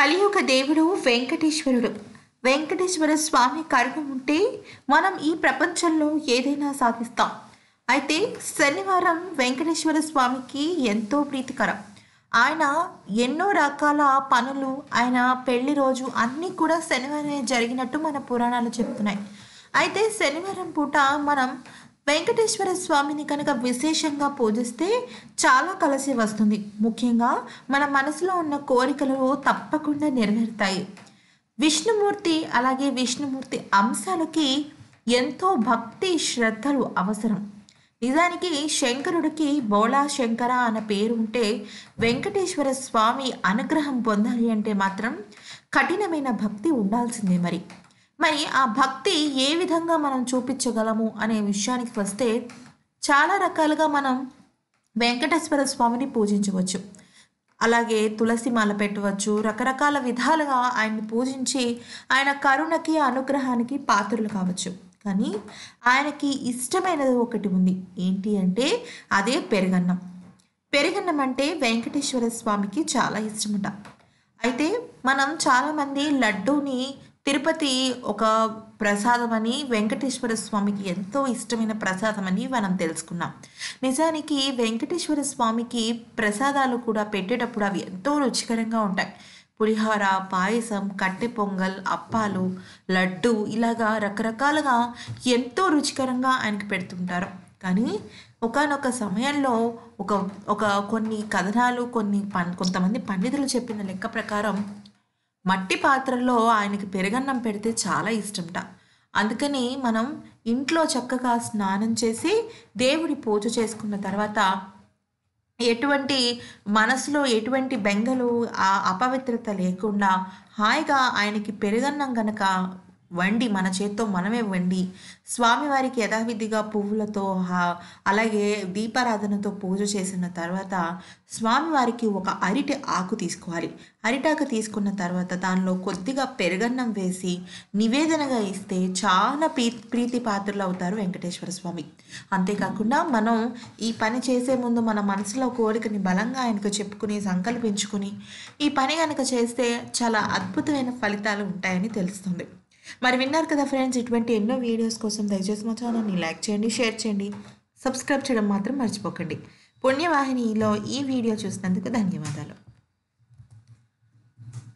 కలియుగ దేవుడు వెంకటేశ్వరుడు. వెంకటేశ్వర స్వామి కరుణ ఉంటే మనం ఈ ప్రపంచంలో ఏదైనా సాధిస్తాం. అయితే శనివారం వెంకటేశ్వర స్వామికి ఎంతో ప్రీతికరం. ఆయన ఎన్నో రకాల పనులు ఆయన పెళ్ళి రోజు అన్నీ కూడా శనివారమే జరిగినట్టు మన పురాణాలు చెప్తున్నాయి. అయితే శనివారం పూట మనం వెంకటేశ్వర స్వామిని కనుక విశేషంగా పూజిస్తే చాలా కలిసి వస్తుంది. ముఖ్యంగా మన మనసులో ఉన్న కోరికలు తప్పకుండా నెరవేరుతాయి. విష్ణుమూర్తి అలాగే విష్ణుమూర్తి అంశాలకి ఎంతో భక్తి శ్రద్ధలు అవసరం. నిజానికి శంకరుడికి బోళా శంకర అన్న పేరు ఉంటే వెంకటేశ్వర స్వామి అనుగ్రహం పొందాలి అంటే మాత్రం కఠినమైన భక్తి ఉండాల్సిందే మరి. మరి ఆ భక్తి ఏ విధంగా మనం చూపించగలము అనే విషయానికి వస్తే చాలా రకాలుగా మనం వెంకటేశ్వర స్వామిని పూజించవచ్చు. అలాగే తులసి మాల పెట్టవచ్చు. రకరకాల విధాలుగా ఆయన్ని పూజించి ఆయన కరుణకి అనుగ్రహానికి పాత్రలు కావచ్చు. కానీ ఆయనకి ఇష్టమైనది ఒకటి ఉంది. ఏంటి అంటే అదే పెరుగన్నం. పెరుగన్నం అంటే వెంకటేశ్వర స్వామికి చాలా ఇష్టమట. అయితే మనం చాలామంది లడ్డూని తిరుపతి ఒక ప్రసాదం అని వెంకటేశ్వర స్వామికి ఎంతో ఇష్టమైన ప్రసాదం అని మనం తెలుసుకున్నాం. నిజానికి వెంకటేశ్వర స్వామికి ప్రసాదాలు కూడా పెట్టేటప్పుడు అవి ఎంతో రుచికరంగా ఉంటాయి. పులిహోర పాయసం కట్టె పొంగల్ అప్పాలు లడ్డు ఇలాగా రకరకాలుగా ఎంతో రుచికరంగా ఆయనకి పెడుతుంటారు. కానీ ఒకనొక సమయంలో ఒక ఒక కొన్ని కథనాలు కొన్ని పం కొంతమంది పండితులు చెప్పిన లెక్క ప్రకారం మట్టి పాత్రలో ఆయనకి పెరుగన్నం పెడితే చాలా ఇష్టంట. అందుకని మనం ఇంట్లో చక్కగా స్నానం చేసి దేవుడి పూజ చేసుకున్న తర్వాత ఎటువంటి మనసులో ఎటువంటి బెంగలు ఆ అపవిత్రత లేకుండా హాయిగా ఆయనకి పెరుగన్నం గనక వండి మన చేత్తో మనమే వండి స్వామివారికి యథావిధిగా పువ్వులతో అలాగే దీపారాధనతో పూజ చేసిన తర్వాత స్వామివారికి ఒక అరిటి ఆకు తీసుకోవాలి. అరిటాకు తీసుకున్న తర్వాత దానిలో కొద్దిగా పెరుగన్నం వేసి నివేదనగా ఇస్తే చాలా ప్రీ ప్రీతి పాత్రలు అవుతారు వెంకటేశ్వర స్వామి. అంతేకాకుండా మనం ఈ పని చేసే ముందు మన మనసులో కోరికని బలంగా ఆయనకు చెప్పుకుని సంకల్పించుకుని ఈ పని కనుక చేస్తే చాలా అద్భుతమైన ఫలితాలు ఉంటాయని తెలుస్తుంది. మరి విన్నారు కదా ఫ్రెండ్స్ ఇటువంటి ఎన్నో వీడియోస్ కోసం దయచేసి మా ఛానల్ని లైక్ చేయండి షేర్ చేయండి సబ్స్క్రైబ్ చేయడం మాత్రం మర్చిపోకండి. పుణ్యవాహినిలో ఈ వీడియో చూసినందుకు ధన్యవాదాలు.